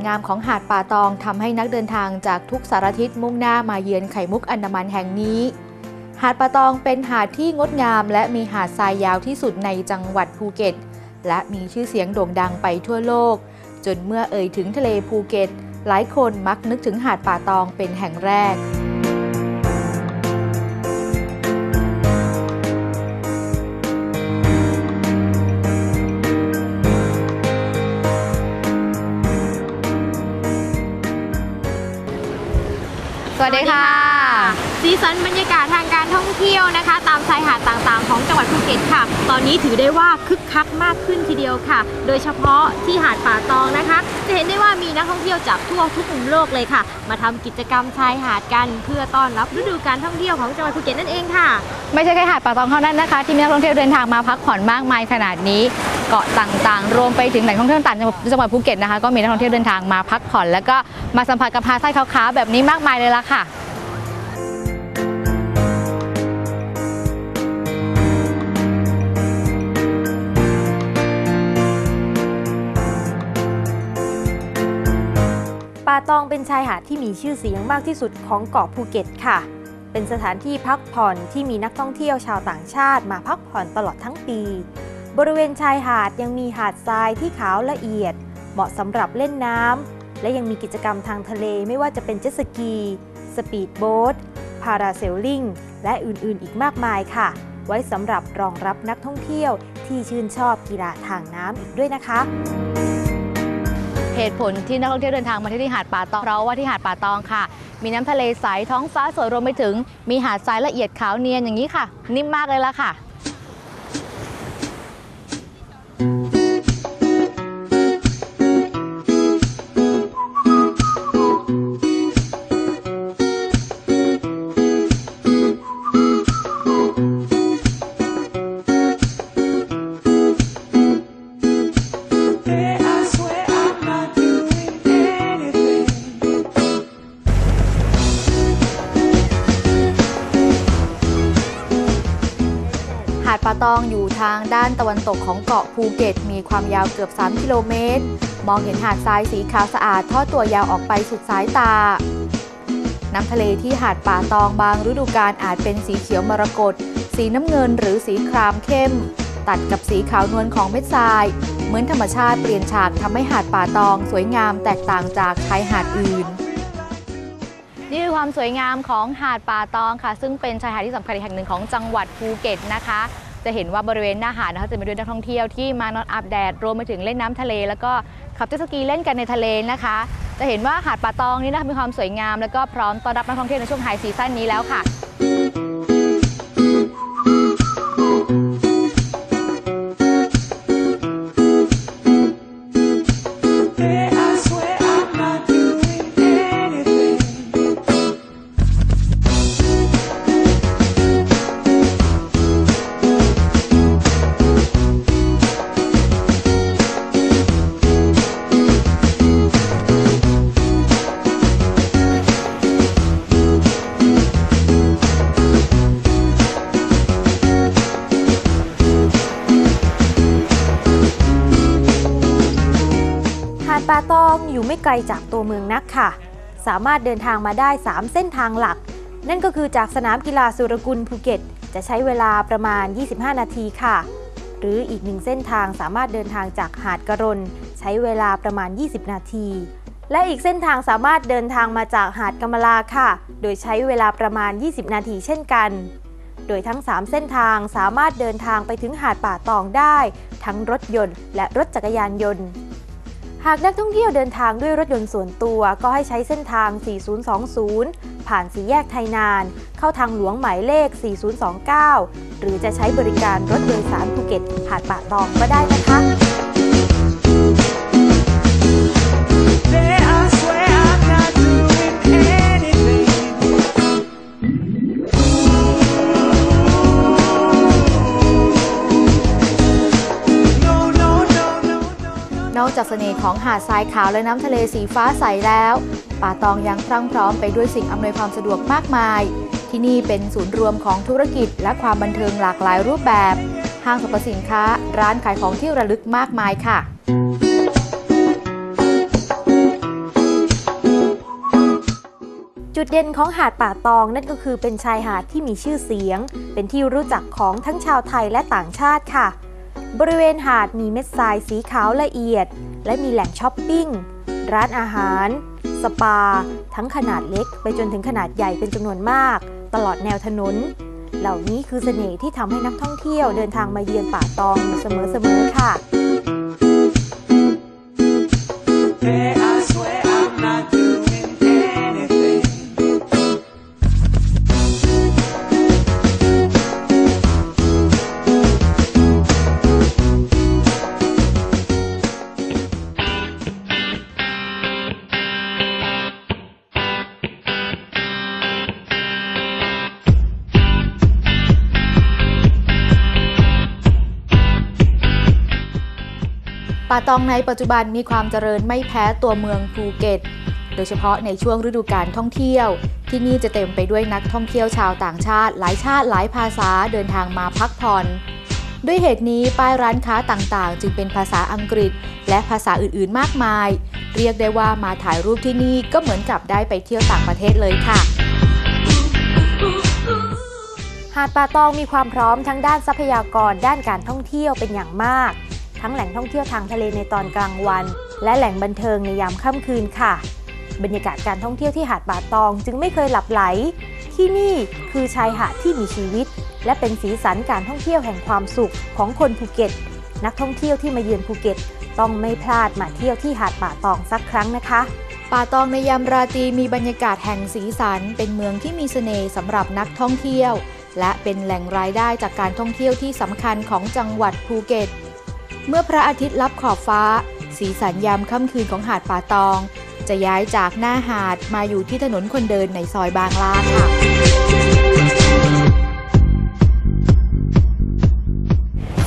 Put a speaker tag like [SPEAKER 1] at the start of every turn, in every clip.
[SPEAKER 1] วยงามของหาดป่าตองทำให้นักเดินทางจากทุกสารทิศมุ่งหน้ามาเยือนไข่มุกอันดามันแห่งนี้ หาดป่าตองเป็นหาดที่งดงาม และมีหาดทรายยาวที่สุดในจังหวัดภูเก็ต และมีชื่อเสียงโด่งดังไปทั่วโลก จนเมื่อเอ่ยถึงทะเลภูเก็ต หลายคนมักนึกถึงหาดป่าตองเป็นแห่งแรก วัสดีค่ะ
[SPEAKER 2] สีสันบรรยากาศทางกา ท่องเที่ยวนะคะ ตามชายหาดต่างๆ ของจังหวัดภูเก็ตค่ะ ตอนนี้ถือได้ว่าคึกคักมากขึ้นทีเดียวค่ะ โดยเฉพาะที่หาดป่าตองนะคะ จะเห็นได้ว่ามีนักท่องเที่ยวจากทั่วทุกมุมโลกเลยค่ะ มาทำกิจกรรมชายหาดกัน เพื่อต้อนรับฤดูการท่องเที่ยวของจังหวัดภูเก็ตนั่นเองค่ะ
[SPEAKER 1] ไม่ใช่แค่หาดป่าตองเท่านั้นนะคะ ที่มีนักท่องเที่ยวเดินทางมาพักผ่อนมากมายขนาดนี้เกาะต่างๆ รวมไปถึงแหล่งท่องเที่ยวต่างๆจังหวัดภูเก็ตนะคะ ก็มีนักท่องเที่ยวเดินทางมาพักผ่อน แล้วก็มาสัมผัสกับหาดทรายขาวๆแบบนี้มากมายเลยล่ะค่ะ
[SPEAKER 3] ป่าตองเป็นชายหาดที่มีชื่อเสียงมากที่สุดของเกาะภูเก็ตค่ะ เป็นสถานที่พักผ่อนที่มีนักท่องเที่ยวชาวต่างชาติมาพักผ่อนตลอดทั้งปี บริเวณชายหาดยังมีหาดทรายที่ขาวละเอียด เหมาะสำหรับเล่นน้ำและยังมีกิจกรรมทางทะเลไม่ว่าจะเป็นเจ็ตสกี สปีดโบ๊ท พาราเซลลิงและอื่นๆ อีกมากมายค่ะ ไว้สำหรับรองรับนักท่องเที่ยวที่ชื่นชอบกีฬาทางน้ำอีกด้วยนะคะ
[SPEAKER 1] เหตุผลที่นักท่องเที่ยวเดินทางมาที่หาดป่าตองเพราะว่าที่หาดป่าตองค่ะ มีน้ำทะเลใสท้องฟ้าสวยรวมไปถึง มีหาดทรายละเอียดขาวเนียนอย่างนี้ค่ะ นิ่มมากเลยละค่ะ ตะวันตกของเกาะภูเก็ต มีความยาวเกือบ 3 กิโลเมตร มองเห็นหาดทรายสีขาวสะอาดทอดตัวยาวออกไปสุดสายตา น้ำทะเลที่หาดป่าตองบางฤดูกาลอาจเป็นสีเขียวมรกต สีน้ำเงินหรือสีครามเข้ม ตัดกับสีขาวนวลของเม็ดทราย เหมือนธรรมชาติเปลี่ยนฉากทำให้หาดป่าตองสวยงามแตกต่างจากชายหาดอื่นนี่คือความสวยงามของหาดป่าตองค่ะ ซึ่งเป็นชายหาดที่สำคัญแห่งหนึ่งของจังหวัดภูเก็ตนะคะ จะเห็นว่าบริเวณหน้าหาดนะคะจะมีด้วยนักท่องเที่ยวที่มานอนอาบแดดรวมไปถึงเล่นน้ำทะเล แล้วก็ขับเจ็ตสกีเล่นกันในทะเลนะคะ จะเห็นว่าหาดป่าตองนี่นะคะมีความสวยงาม แล้วก็พร้อมต้อนรับนักท่องเที่ยวในช่วงไฮซีซั่นนี้แล้วค่ะ
[SPEAKER 3] ไม่ไกลจากตัวเมืองนักค่ะ สามารถเดินทางมาได้ 3 เส้นทางหลัก นั่นก็คือจากสนามกีฬาสุรกุลภูเก็ต จะใช้เวลาประมาณ 25 นาทีค่ะ หรืออีกหนึ่งเส้นทางสามารถเดินทางจากหาดกระรนใช้เวลาประมาณ 20 นาที และอีกเส้นทางสามารถเดินทางมาจากหาดกำมะลาค่ะ โดยใช้เวลาประมาณ 20 นาทีเช่นกันโดยทั้ง 3 เส้นทางสามารถเดินทางไปถึงหาดป่าตองได้ ทั้งรถยนต์และรถจักรยานยนต์ หากนักท่องเที่ยวเดินทางด้วยรถยนต์ส่วนตัวก็ให้ใช้เส้นทาง 4020 ผ่านสี่แยกไทยนาน เข้าทางหลวงหมายเลข 4029 หรือจะใช้บริการรถโดยสารภูเก็ตหาดป่าตองก็ได้นะคะ
[SPEAKER 1] จากเสน่ห์ของหาดทรายขาวและน้ำทะเลสีฟ้าใสแล้ว ป่าตองยังพรั่งพร้อมไปด้วยสิ่งอำนวยความสะดวกมากมาย ที่นี่เป็นศูนย์รวมของธุรกิจและความบันเทิงหลากหลายรูปแบบ ห้างสรรพสินค้า ร้านขายของที่ระลึกมากมายค่ะ
[SPEAKER 3] จุดเด่นของหาดป่าตองนั่นก็คือเป็นชายหาดที่มีชื่อเสียง เป็นที่รู้จักของทั้งชาวไทยและต่างชาติค่ะ บริเวณหาดมีเม็ดทรายสีขาวละเอียด และมีแหล่งช้อปปิ้ง ร้านอาหาร สปา ทั้งขนาดเล็กไปจนถึงขนาดใหญ่เป็นจำนวนมาก ตลอดแนวถนน เหล่านี้คือเสน่ห์ที่ทำให้นักท่องเที่ยวเดินทางมาเยือนป่าตองอยู่เสมอๆค่ะ
[SPEAKER 1] ตองในปัจจุบันมีความเจริญไม่แพ้ตัวเมืองภูเก็ต โดยเฉพาะในช่วงฤดูการท่องเที่ยว ที่นี่จะเต็มไปด้วยนักท่องเที่ยวชาวต่างชาติ หลายชาติหลายภาษาเดินทางมาพักผ่อน ด้วยเหตุนี้ป้ายร้านค้าต่างๆ จึงเป็นภาษาอังกฤษ และภาษาอื่นๆ มากมาย เรียกได้ว่ามาถ่ายรูปที่นี่ก็เหมือนกับได้ไปเที่ยวต่างประเทศเลยค่ะ
[SPEAKER 3] หาดป่าตองมีความพร้อมทั้งด้านทรัพยากรด้านการท่องเที่ยวเป็นอย่างมาก ทั้งแหล่งท่องเที่ยวทางทะเลในตอนกลางวัน และแหล่งบันเทิงในยามค่ำคืนค่ะ บรรยากาศการท่องเที่ยวที่หาดป่าตองจึงไม่เคยหลับไหล ที่นี่คือชายหาดที่มีชีวิต และเป็นสีสันการท่องเที่ยวแห่งความสุขของคนภูเก็ต นักท่องเที่ยวที่มาเยือนภูเก็ต ต้องไม่พลาดมาเที่ยวที่หาดป่าตองสักครั้งนะคะ
[SPEAKER 1] ป่าตองในยามราตรีมีบรรยากาศแห่งสีสัน เป็นเมืองที่มีเสน่ห์สำหรับนักท่องเที่ยว และเป็นแหล่งรายได้จากการท่องเที่ยวที่สำคัญของจังหวัดภูเก็ต เมื่อพระอาทิตย์ลับขอบฟ้า สีสันยามค่ำคืนของหาดป่าตอง จะย้ายจากหน้าหาดมาอยู่ที่ถนนคนเดินในซอยบางลาค่ะ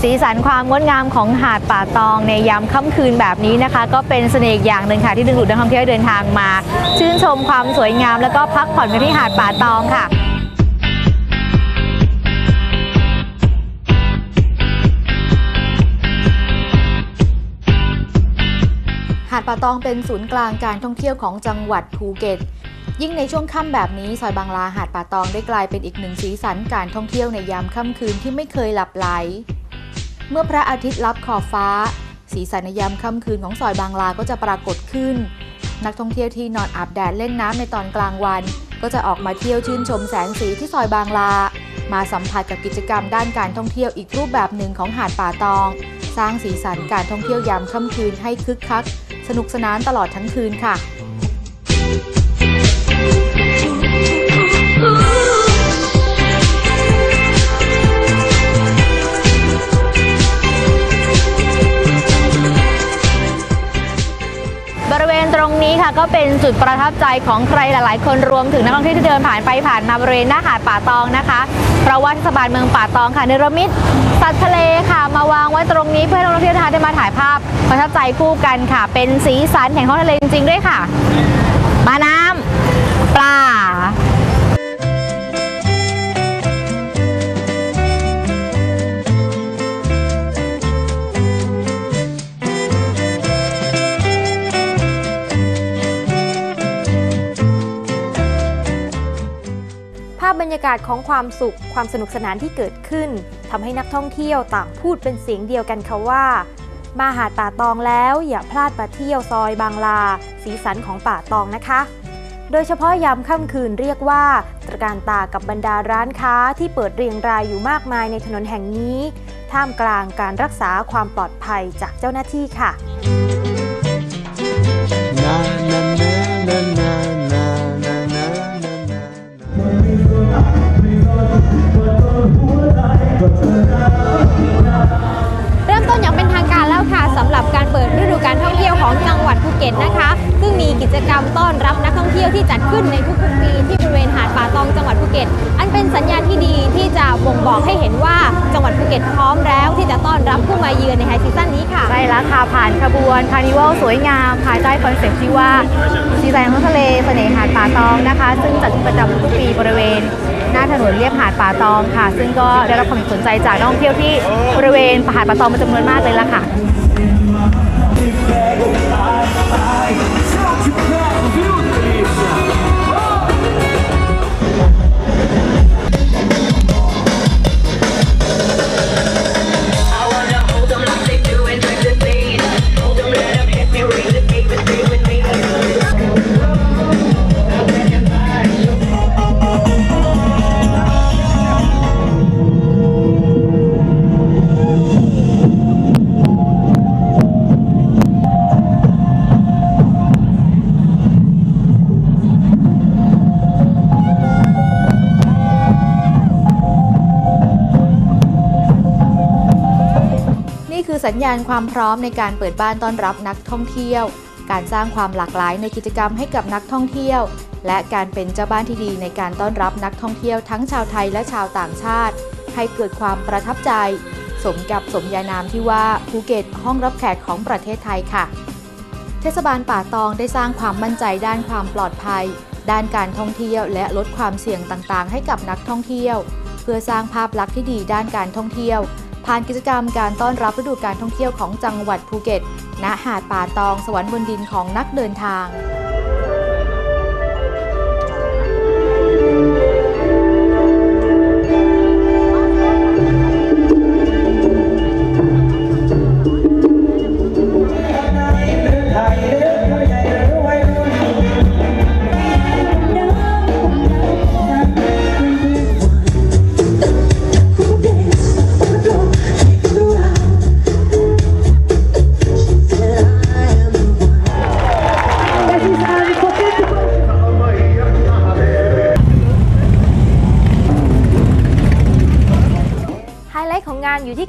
[SPEAKER 2] สีสันความงดงามของหาดป่าตองในยามค่ำคืนแบบนี้นะคะ ก็เป็นเสน่ห์อย่างหนึ่งค่ะที่ดึงดูดนักท่องเที่ยวเดินทางมา ชื่นชมความสวยงามแล้วก็พักผ่อนกันที่หาดป่าตองค่ะ
[SPEAKER 1] หาดป่าตองเป็นศูนย์กลางการท่องเที่ยวของจังหวัดภูเก็ต ยิ่งในช่วงค่ำแบบนี้ซอยบางลาหาดป่าตองได้กลายเป็นอีกหนึ่งสีสันการท่องเที่ยวในยามค่ำคืนที่ไม่เคยหลับไหล เมื่อพระอาทิตย์ลับขอบฟ้า สีสันในยามค่ำคืนของซอยบางลาก็จะปรากฏขึ้น นักท่องเที่ยวที่นอนอาบแดดเล่นน้ำในตอนกลางวัน ก็จะออกมาเที่ยวชื่นชมแสงสีที่ซอยบางลา มาสัมผัสกับกิจกรรมด้านการท่องเที่ยวอีกรูปแบบหนึ่งของหาดป่าตอง สร้างสีสันการท่องเที่ยวยามค่ำคืนให้คึกคัก สนุกสนานตลอดทั้งคืนค่ะ
[SPEAKER 2] นี้ค่ะก็เป็นจุดประทับใจของใครหลาย ๆ คนรวมถึงนักท่องเที่ยวที่เดินผ่านไปผ่านมาบริเวณหน้าหาดป่าตองนะคะเพราะว่าเทศบาลเมืองป่าตองค่ะเนรมิตสัตว์ทะเลค่ะ มาวางไว้ตรงนี้เพื่อให้นักท่องเที่ยวได้มาถ่ายภาพประทับใจคู่กันค่ะ เป็นสีสันแห่งท้องทะเลจริง ๆ ด้วยค่ะ มาน้ำปลาา
[SPEAKER 3] พบรรยากาศของความสุข ความสนุกสนานที่เกิดขึ้นทำให้นักท่องเที่ยวต่างพูดเป็นเสียงเดียวกันค่ะว่า มาหาดป่าตองแล้วอย่าพลาดมาเที่ยวซอยบางลา สีสันของป่าตองนะคะ โดยเฉพาะยามค่ำคืนเรียกว่าตระการตากับบรรดาร้านค้าที่เปิดเรียงรายอยู่มากมายในถนนแห่งนี้ ท่ามกลางการรักษาความปลอดภัยจากเจ้าหน้าที่ค่ะ
[SPEAKER 2] ขึ้นในทุกๆปีที่บริเวณหาดป่าตองจังหวัดภูเก็ต อันเป็นสัญญาณที่ดีที่จะบ่งบอกให้เห็นว่าจังหวัดภูเก็ตพร้อมแล้วที่จะต้อนรับผู้มาเยือนในไฮซีซั่นนี้ค่ะ
[SPEAKER 4] ใช่แล้วค่ะ ผ่านขบวนคาร์นิวัลสวยงาม ภายใต้คอนเซ็ปต์ที่ว่าสีสันของทะเลเสน่ห์หาดป่าตองนะคะ ซึ่งจัดขึ้นประจำทุกปีบริเวณหน้าถนนเลียบหาดป่าตองค่ะ ซึ่งก็ได้รับความสนใจจากนักท่องเที่ยวที่บริเวณหาดป่าตองเป็นจำนวนมากเลยล่ะค่ะ
[SPEAKER 1] สัญญาณความพร้อมในการเปิดบ้านต้อนรับนักท่องเที่ยว การสร้างความหลากหลายในกิจกรรมให้กับนักท่องเที่ยว และการเป็นเจ้าบ้านที่ดีในการต้อนรับนักท่องเที่ยวทั้งชาวไทยและชาวต่างชาติ ให้เกิดความประทับใจ สมกับสมญานามที่ว่าภูเก็ตห้องรับแขกของประเทศไทยค่ะ เทศบาลป่าตองได้สร้างความมั่นใจด้านความปลอดภัย ด้านการท่องเที่ยวและลดความเสี่ยงต่างๆ ให้กับนักท่องเที่ยว เพื่อสร้างภาพลักษณ์ที่ดีด้านการท่องเที่ยว ผ่านกิจกรรมการต้อนรับฤดูการท่องเที่ยวของจังหวัดภูเก็ต ณ หาดป่าตองสวรรค์บนดินของนักเดินทาง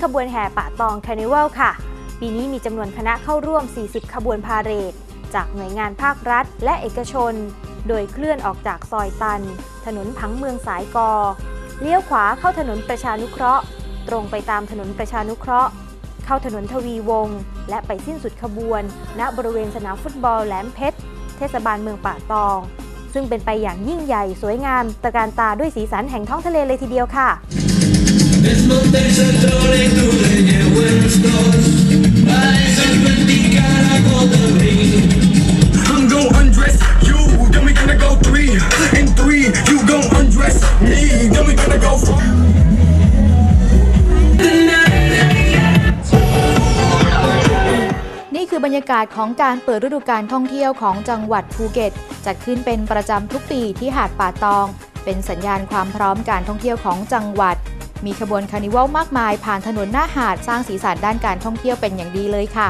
[SPEAKER 3] ขบวนแห่ป่าตองคานิวัลค่ะ ปีนี้มีจำนวนคณะเข้าร่วม 40 ขบวนพาเหรด จากหน่วยงานภาครัฐและเอกชน โดยเคลื่อนออกจากซอยตัน ถนนผังเมืองสายกอ เลี้ยวขวาเข้าถนนประชานุเคราะห์ ตรงไปตามถนนประชานุเคราะห์ เข้าถนนทวีวงศ์และไปสิ้นสุดขบวน ณบริเวณสนามฟุตบอลแหลมเพชร เทศบาลเมืองป่าตอง ซึ่งเป็นไปอย่างยิ่งใหญ่สวยงามตระการตาด้วยสีสันแห่งท้องทะเลเลยทีเดียวค่ะ
[SPEAKER 1] นี่คือบรรยากาศของการเปิดฤดูการท่องเที่ยวของจังหวัดภูเก็ตจัดขึ้นเป็นประจำทุกปีที่หาดป่าตอง เป็นสัญญาณความพร้อมการท่องเที่ยวของจังหวัด มีขบวนคาร์นิวัลมากมาย ผ่านถนนหน้าหาดสร้างสีสันด้านการท่องเที่ยวเป็นอย่างดีเลยค่ะ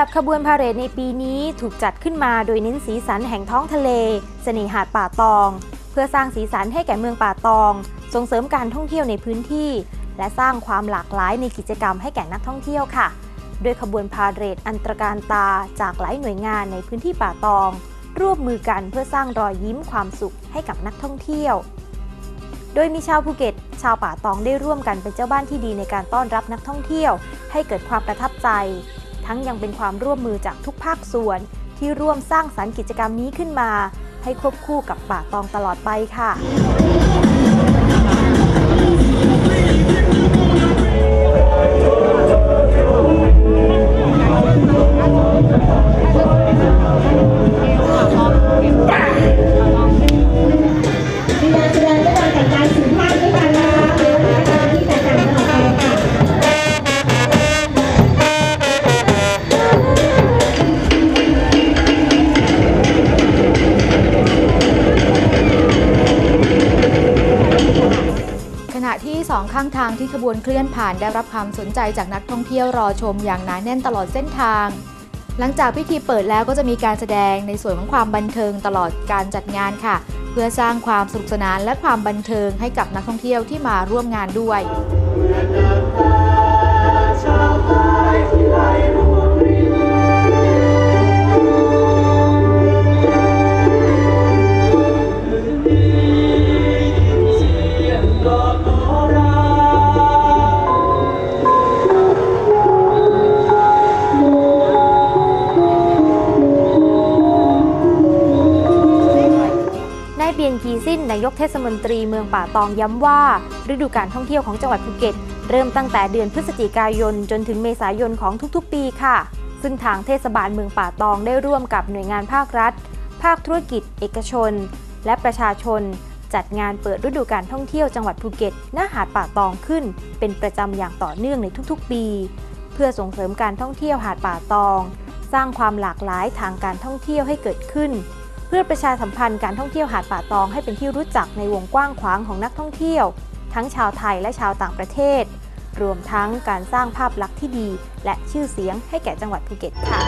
[SPEAKER 3] แบบขบวนพาเหรดในปีนี้ถูกจัดขึ้นมาโดยเน้นสีสันแห่งท้องทะเล เสน่หาดป่าตอง เพื่อสร้างสีสันให้แก่เมืองป่าตอง ส่งเสริมการท่องเที่ยวในพื้นที่ และสร้างความหลากหลายในกิจกรรมให้แก่นักท่องเที่ยวค่ะ โดยขบวนพาเหรดอันตรการตาจากหลายหน่วยงานในพื้นที่ป่าตอง ร่วมมือกันเพื่อสร้างรอยยิ้มความสุขให้กับนักท่องเที่ยว โดยมีชาวภูเก็ต ชาวป่าตองได้ร่วมกันเป็นเจ้าบ้านที่ดีในการต้อนรับนักท่องเที่ยว ให้เกิดความประทับใจ ทั้งยังเป็นความร่วมมือจากทุกภาคส่วน ที่ร่วมสร้างสรรค์กิจกรรมนี้ขึ้นมา ให้ควบคู่กับป่าตองตลอดไปค่ะ
[SPEAKER 1] บวนเคลื่อนผ่านได้รับความสนใจจากนักท่องเที่ยวรอชมอย่างหนาแน่นตลอดเส้นทาง หลังจากพิธีเปิดแล้วก็จะมีการแสดงในส่วนของความบันเทิงตลอดการจัดงานค่ะ เพื่อสร้างความสนุกสนานและความบันเทิงให้กับนักท่องเที่ยวที่มาร่วมงานด้วย
[SPEAKER 3] ทศมนตรีเมืองป่าตองย้ำว่า ฤดูการท่องเที่ยวของจังหวัดภูเก็ต เริ่มตั้งแต่เดือนพฤศจิกายน จนถึงเมษายนของทุกๆ ปีค่ะ ซึ่งทางเทศบาลเมืองป่าตองได้ร่วมกับหน่วยงานภาครัฐ ภาคธุรกิจ เอกชน และประชาชน จัดงานเปิดฤดูการท่องเที่ยวจังหวัดภูเก็ตหน้าหาดป่าตองขึ้น เป็นประจำอย่างต่อเนื่องในทุกๆ ปี เพื่อส่งเสริมการท่องเที่ยวหาดป่าตอง สร้างความหลากหลายทางการท่องเที่ยวให้เกิดขึ้น เพื่อประชาสัมพันธ์การท่องเที่ยวหาดป่าตองให้เป็นที่รู้จักในวงกว้างขวางของนักท่องเที่ยว ทั้งชาวไทยและชาวต่างประเทศ รวมทั้งการสร้างภาพลักษณ์ที่ดี และชื่อเสียงให้แก่จังหวัดภูเก็ตค่ะ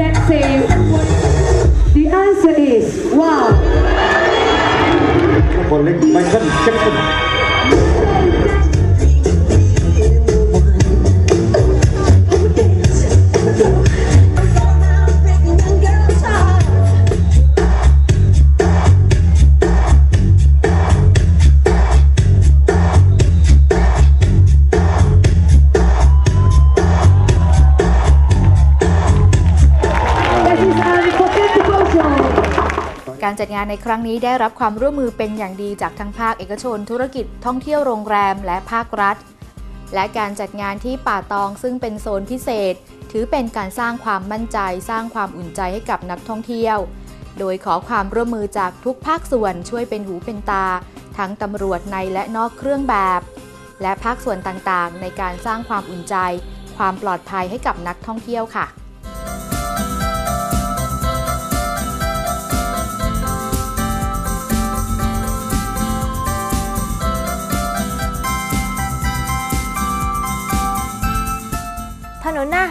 [SPEAKER 5] Let's say the answer is wow.
[SPEAKER 6] คนเล็กไมเคิลแจ็คสัน
[SPEAKER 1] งานในครั้งนี้ได้รับความร่วมมือเป็นอย่างดีจากทั้งภาคเอกชน ธุรกิจท่องเที่ยวโรงแรมและภาครัฐ และการจัดงานที่ป่าตองซึ่งเป็นโซนพิเศษ ถือเป็นการสร้างความมั่นใจ สร้างความอุ่นใจให้กับนักท่องเที่ยว โดยขอความร่วมมือจากทุกภาคส่วนช่วยเป็นหูเป็นตา ทั้งตำรวจในและนอกเครื่องแบบ และภาคส่วนต่างๆ ในการสร้างความอุ่นใจ ความปลอดภัยให้กับนักท่องเที่ยวค่ะ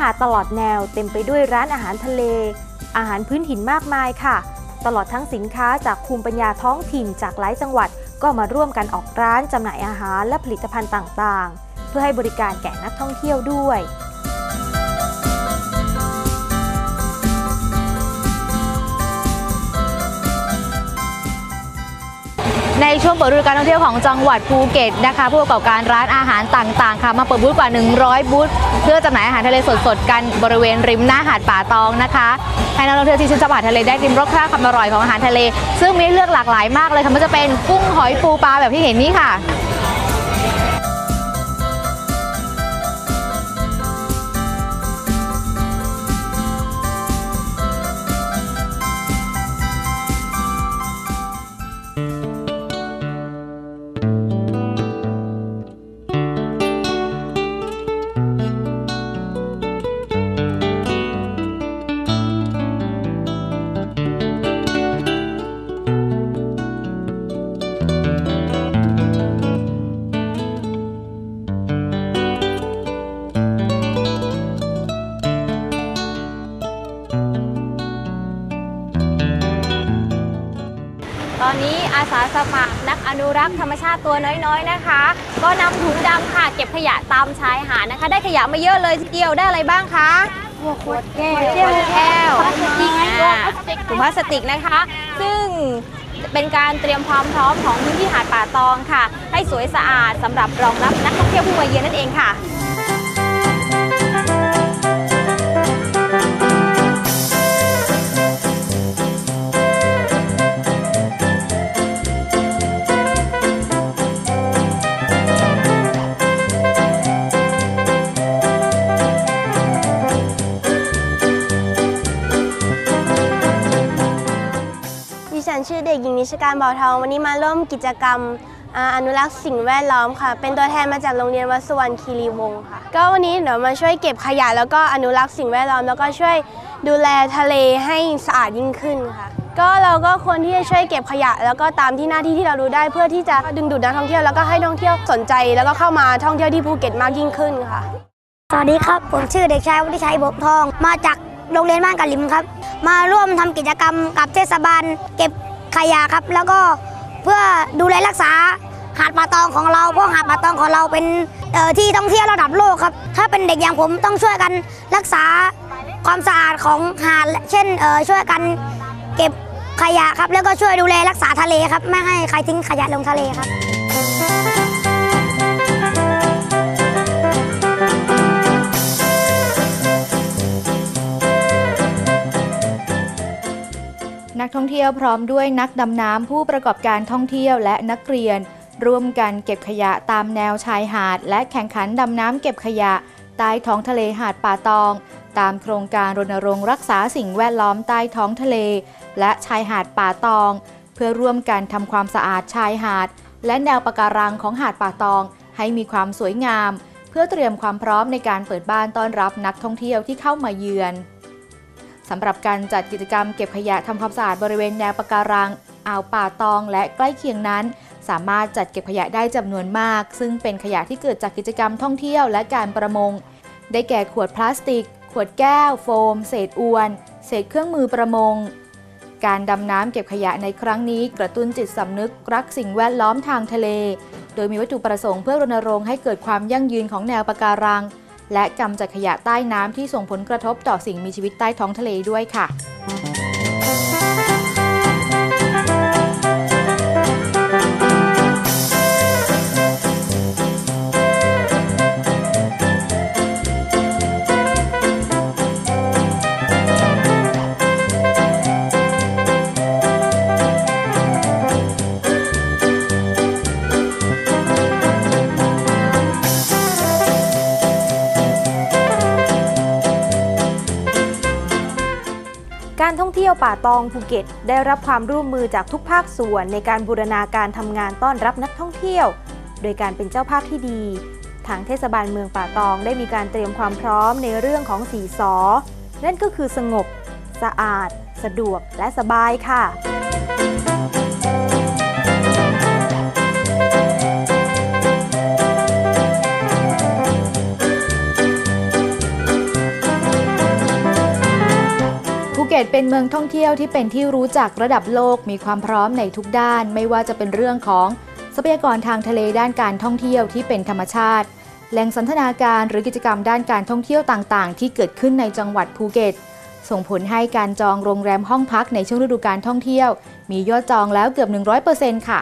[SPEAKER 1] า
[SPEAKER 3] ดตลอดแนวเต็มไปด้วยร้านอาหารทะเล อาหารพื้นถิ่นมากมายค่ะ ตลอดทั้งสินค้าจากภูมิปัญญาท้องถิ่นจากหลายจังหวัด ก็มาร่วมกันออกร้านจำหน่ายอาหารและผลิตภัณฑ์ต่างๆ เพื่อให้บริการแก่นักท่องเที่ยวด้วย
[SPEAKER 4] ในช่วงเปิดฤดูการท่องเที่ยวของจังหวัดภูเก็ตนะคะผู้ประกอบการร้านอาหารต่างๆค่ะมาเปิดบูธกว่า 100 บูธเพื่อจำหน่ายอาหารทะเลสดๆกันบริเวณริมหน้าหาดป่าตองนะคะให้นักท่องเที่ยวที่ชื่นชอบอาหารทะเลได้ริมรสชาติความอร่อยของอาหารทะเล ซึ่งมีเลือกหลากหลายมากเลยค่ะไมันจะเป็นกุ้งหอยปูปลาแบบที่เห็นนี้ค่ะ อาสาสมัคร นักอนุรักษ์ธรรมชาติตัวน้อยๆนะคะ ก็นำถุงดำค่ะ เก็บขยะตามชายหาดนะคะ ได้ขยะมาเยอะเลยทีเดียวได้อะไรบ้างคะขวดแก้วขวดแก้วพลาสติกถุงพลาสติกนะคะ ซึ่งเป็นการเตรียมความพร้อมของพื้นที่หาดป่าตองค่ะ ให้สวยสะอาดสำหรับรองรับนักท่องเที่ยวผู้มาเยือนนั่นเองค่ะ
[SPEAKER 7] การบ่อทองวันนี้มาร่วมกิจกรรมอนุรักษ์สิ่งแวดล้อมค่ะ เป็นตัวแทนมาจากโรงเรียนวัดสุวรรณคีรีวงศ์ค่ะ ก็วันนี้เดี๋ยวมาช่วยเก็บขยะแล้วก็อนุรักษ์สิ่งแวดล้อม แล้วก็ช่วยดูแลทะเลให้สะอาดยิ่งขึ้นค่ะ ก็เราก็ควรที่จะช่วยเก็บขยะ แล้วก็ตามที่หน้าที่ที่เราดูได้เพื่อที่จะดึงดูดนักท่องเที่ยวแล้วก็ให้นักท่องเที่ยวสนใจ แล้วก็เข้ามาท่องเที่ยวที่ภูเก็ตมากยิ่งขึ้นค่ะ
[SPEAKER 8] สวัสดีครับผมชื่อเด็กชายวุฒิชัยบกทอง มาจากโรงเรียนบ้านกะลิมครับ มาร่วมทำกิจกรรมกับเทศบาล เก็บ ขยะครับ แล้วก็เพื่อดูแลรักษาหาดป่าตองของเราเพราะหาดป่าตองของเราเป็นที่ท่องเที่ยวระดับโลกครับ ถ้าเป็นเด็กอย่างผมต้องช่วยกันรักษาความสะอาดของหาดเช่นช่วยกันเก็บขยะครับ แล้วก็ช่วยดูแลรักษาทะเลครับ ไม่ให้ใครทิ้งขยะลงทะเลครับ
[SPEAKER 1] นักท่องเที่ยวพร้อมด้วยนักดำน้ำผู้ประกอบการท่องเที่ยวและนักเรียน ร่วมกันเก็บขยะตามแนวชายหาด และแข่งขันดำน้ำเก็บขยะ ใต้ท้องทะเลหาดป่าตอง ตามโครงการรณรงค์รักษาสิ่งแวดล้อมใต้ท้องทะเล และชายหาดป่าตอง เพื่อร่วมกันทำความสะอาดชายหาด และแนวปะการังของหาดป่าตอง ให้มีความสวยงาม เพื่อเตรียมความพร้อมในการเปิดบ้านต้อนรับนักท่องเที่ยวที่เข้ามาเยือน สำหรับการจัดกิจกรรมเก็บขยะทำความสะอาดบริเวณแนวปะการังอ่าวป่าตองและใกล้เคียงนั้น สามารถจัดเก็บขยะได้จำนวนมาก ซึ่งเป็นขยะที่เกิดจากกิจกรรมท่องเที่ยวและการประมง ได้แก่ขวดพลาสติก ขวดแก้ว โฟม เศษอวน เศษเครื่องมือประมง การดำน้ำเก็บขยะในครั้งนี้ กระตุ้นจิตสำนึกรักสิ่งแวดล้อมทางทะเล โดยมีวัตถุประสงค์เพื่อรณรงค์ให้เกิดความยั่งยืนของแนวปะการัง และกำจัดขยะใต้น้ำที่ส่งผลกระทบต่อสิ่งมีชีวิตใต้ท้องทะเลด้วยค่ะ
[SPEAKER 3] ป่าตองภูเก็ต ได้รับความร่วมมือจากทุกภาคส่วนในการบูรณาการทำงานต้อนรับนักท่องเที่ยว โดยการเป็นเจ้าภาพที่ดี ทางเทศบาลเมืองป่าตองได้มีการเตรียมความพร้อมในเรื่องของสีสอนั่นก็คือสงบ สะอาด สะดวกและสบายค่ะ
[SPEAKER 1] ตเป็นเมืองท่องเที่ยวที่เป็นที่รู้จักระดับโลกมีความพร้อมในทุกด้าน ไม่ว่าจะเป็นเรื่องของทรัพยากรทางทะเลด้านการท่องเที่ยวที่เป็นธรรมชาติ แหล่งสันทนาการหรือกิจกรรมด้านการท่องเที่ยวต่างๆ ที่เกิดขึ้นในจังหวัดภูเก็ต ส่งผลให้การจองโรงแรมห้องพักในช่วงฤดูการท่องเที่ยว มียอดจองแล้วเกือบ 100%ค่ะ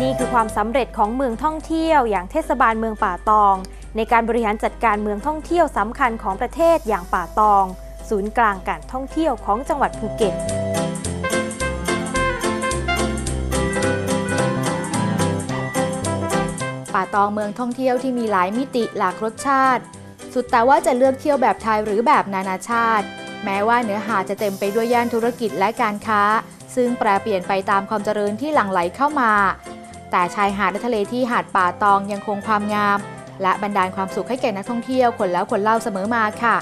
[SPEAKER 3] นี่คือความสำเร็จของเมืองท่องเที่ยว อย่างเทศบาลเมืองป่าตอง ในการบริหารจัดการเมืองท่องเที่ยวสำคัญของประเทศอย่างป่าตอง ศูนย์กลางการท่องเที่ยวของจังหวัดภูเก็ต
[SPEAKER 1] ป่าตองเมืองท่องเที่ยวที่มีหลายมิติหลากรสชาติ สุดแต่ว่าจะเลือกเที่ยวแบบไทยหรือแบบนานาชาติ แม้ว่าเนื้อหาจะเต็มไปด้วยย่านธุรกิจและการค้า ซึ่งแปรเปลี่ยนไปตามความเจริญที่หลั่งไหลเข้ามา แต่ชายหาดและทะเลที่หาดป่าตองยังคงความงาม และบรรดาลความสุขให้แก่นักท่องเที่ยวคนแล้วคนเล่าเสมอมาค่ะ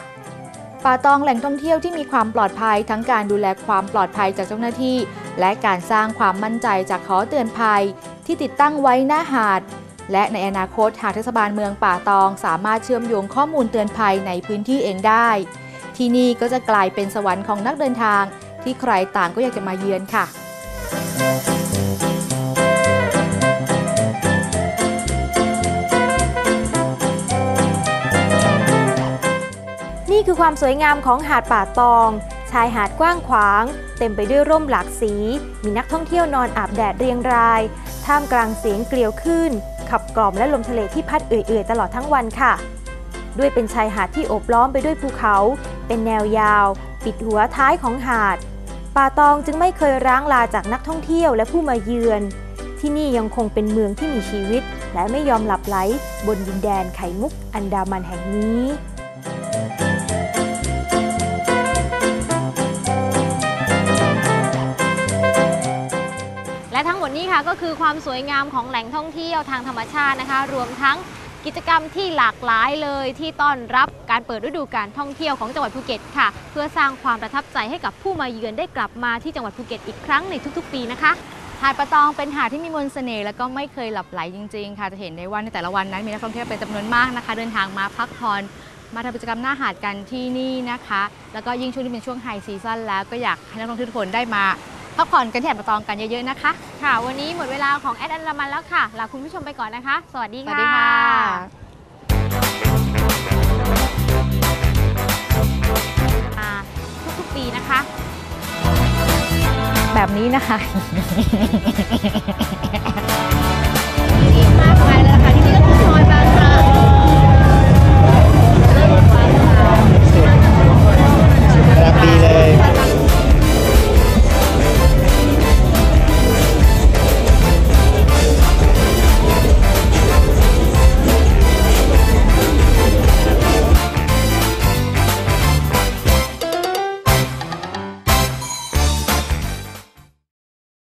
[SPEAKER 1] ป่าตองแหล่งท่องเที่ยวที่มีความปลอดภัยทั้งการดูแลความปลอดภัยจากเจ้าหน้าที่ และการสร้างความมั่นใจจากขอเตือนภัย ที่ติดตั้งไว้หน้าหาด และในอนาคตหากเทศบาลเมืองป่าตองสามารถเชื่อมโยงข้อมูลเตือนภัยในพื้นที่เองได้ ที่นี่ก็จะกลายเป็นสวรรค์ของนักเดินทาง ที่ใครต่างก็อยากจะมาเยือนค่ะ
[SPEAKER 3] นี่คือความสวยงามของหาดป่าตอง ชายหาดกว้างขวาง เต็มไปด้วยร่มหลากสี มีนักท่องเที่ยวนอนอาบแดดเรียงราย ท่ามกลางเสียงเกลียวคลื่นขับกล่อมและลมทะเลที่พัดเอื่อยๆ ตลอดทั้งวันค่ะ ด้วยเป็นชายหาดที่โอบล้อมไปด้วยภูเขา เป็นแนวยาว ปิดหัวท้ายของหาด ป่าตองจึงไม่เคยร้างลาจากนักท่องเที่ยวและผู้มาเยือน ที่นี่ยังคงเป็นเมืองที่มีชีวิต และไม่ยอมหลับไหลบนดินแดนไข่มุกอันดามันแห่ง
[SPEAKER 2] นี้ ค่ะก็คือความสวยงามของแหล่งท่องเที่ยวทางธรรมชาตินะคะ รวมทั้งกิจกรรมที่หลากหลายเลยที่ต้อนรับการเปิดฤดูการท่องเที่ยวของจังหวัดภูเก็ตค่ะ เพื่อสร้างความประทับใจให้กับผู้มาเยือนได้กลับมาที่จังหวัดภูเก็ตอีกครั้งในทุกๆ ปีนะคะ
[SPEAKER 1] หาดปะตองเป็นหาดที่มีมนต์เสน่ห์และก็ไม่เคยหลับไหลจริง ๆ ค่ะจะเห็นได้ว่าในแต่ละวันนั้นมีนักท่องเที่ยวเป็นจำนวนมากนะคะ เดินทางมาพักผ่อนมาทำกิจกรรมหน้าหาดกันที่นี่นะคะ แล้วก็ยิ่งช่วงนี้เป็นช่วงไฮซีซั่นแล้วก็อยากให้นักท่องเที่ยวทุกคนได้มา พักผ่อนกันที่หาดปะตองกันเยอะๆนะคะ
[SPEAKER 2] ค่ะ วันนี้หมดเวลาของแอดอันดามันแล้วค่ะลาคุณผู้ชมไปก่อนนะคะ สวัสดี
[SPEAKER 1] ส
[SPEAKER 2] ค่ะ
[SPEAKER 1] วัสดีค่ะ
[SPEAKER 2] อ่าทุกๆปีนะคะ
[SPEAKER 1] แบบนี้นะคะ